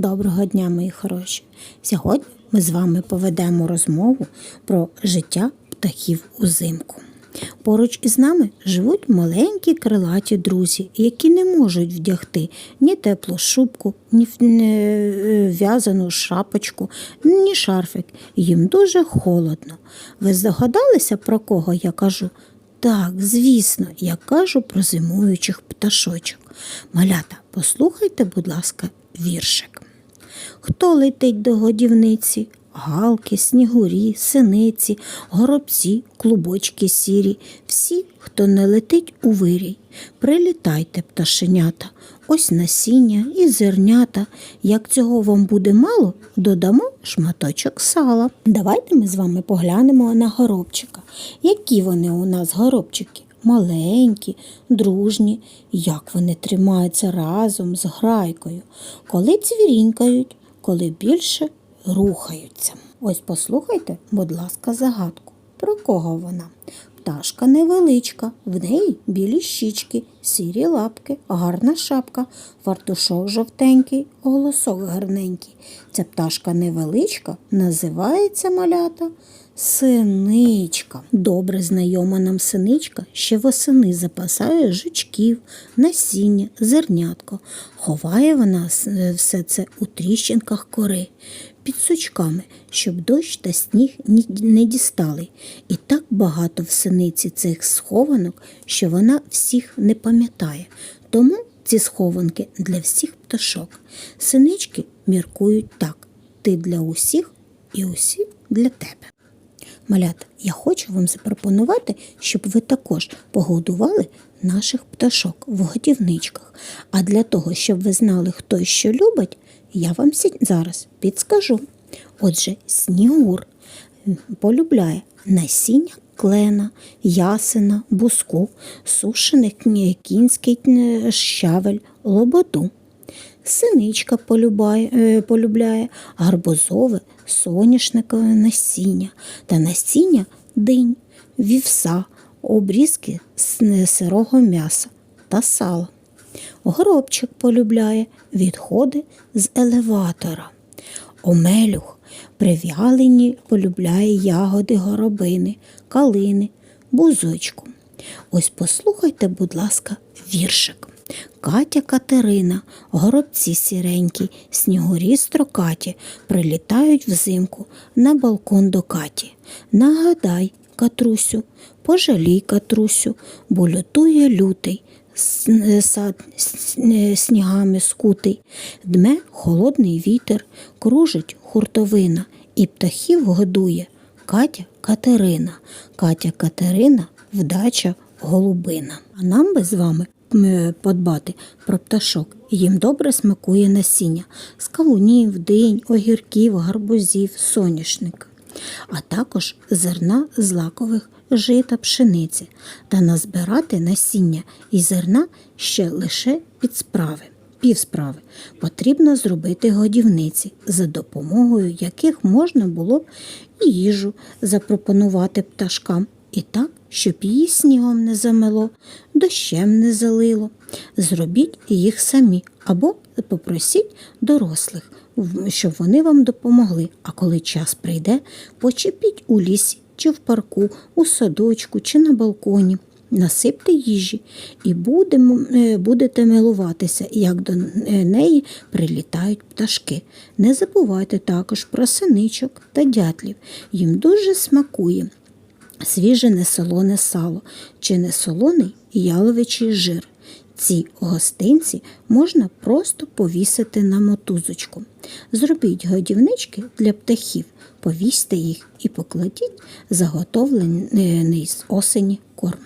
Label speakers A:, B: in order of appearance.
A: Доброго дня, мої хороші! Сьогодні ми з вами поведемо розмову про життя птахів узимку. Поруч із нами живуть маленькі крилаті друзі, які не можуть вдягти ні теплу шубку, ні е, в'язану шапочку, ні шарфик. Їм дуже холодно. Ви здогадалися, про кого я кажу? Так, звісно, я кажу про зимуючих пташочок. Малята, послухайте, будь ласка, віршик. Хто летить до годівниці? Галки, снігурі, синиці, горобці, клубочки сірі, всі, хто не летить у вирій. Прилітайте, пташенята, ось насіння і зернята. Як цього вам буде мало, додамо шматочок сала. Давайте ми з вами поглянемо на горобчика. Які вони у нас горобчики? Маленькі, дружні, як вони тримаються разом з грайкою, коли цвірінькають, коли більше рухаються. Ось послухайте, будь ласка, загадку. Про кого вона? Пташка невеличка, в неї білі щічки, сірі лапки, гарна шапка, фартушок жовтенький, голосок гарненький. Ця пташка невеличка, називається малята синичка. Добре знайома нам синичка ще восени запасає жучків, насіння, зернятко. Ховає вона все це у тріщинках кори під сучками, щоб дощ та сніг не дістали. І так багато в синиці цих схованок, що вона всіх не пам'ятає. Тому ці схованки для всіх пташок. Синички міркують так: ти для усіх і усі для тебе. Малята, я хочу вам запропонувати, щоб ви також погодували наших пташок в годівничках. А для того, щоб ви знали, хто що любить, я вам зараз підскажу. Отже, снігур полюбляє насіння клена, ясена, буску, сушений кінський щавель, лободу. Синичка полюбає, е, полюбляє гарбузове, соняшникове насіння та насіння динь, вівса, обрізки сирого м'яса та сала. Горобчик полюбляє відходи з елеватора. Омелюх прив'ялені полюбляє ягоди горобини, калини, бузочку. Ось послухайте, будь ласка, віршик. Катя Катерина, горобці сіренькі, снігурі строкаті, прилітають взимку на балкон до Каті. Нагадай, Катрусю, пожалій Катрусю, бо лютує лютий, сад снігами скутий, дме холодний вітер, кружить хуртовина і птахів годує. Катя Катерина, Катя Катерина, вдача голубина. А нам би з вами подбати про пташок. Їм добре смакує насіння з кавунів, динь, огірків, гарбузів, соняшника а також зерна злакових жита пшениці та назбирати насіння і зерна ще лише під справи. Півсправи потрібно зробити годівниці, за допомогою яких можна було б і їжу запропонувати пташкам, і так, щоб її снігом не замело, дощем не залило. Зробіть їх самі або попросіть дорослих, щоб вони вам допомогли. А коли час прийде, почепіть у лісі чи в парку, у садочку чи на балконі. Насипте їжі і будемо, е, будете милуватися, як до е, неї прилітають пташки. Не забувайте також про синичок та дятлів. Їм дуже смакує свіже несолоне сало чи несолоний яловичий жир. Ці гостинці можна просто повісити на мотузочку. Зробіть годівнички для птахів, повісьте їх і покладіть заготовлений з осені корм.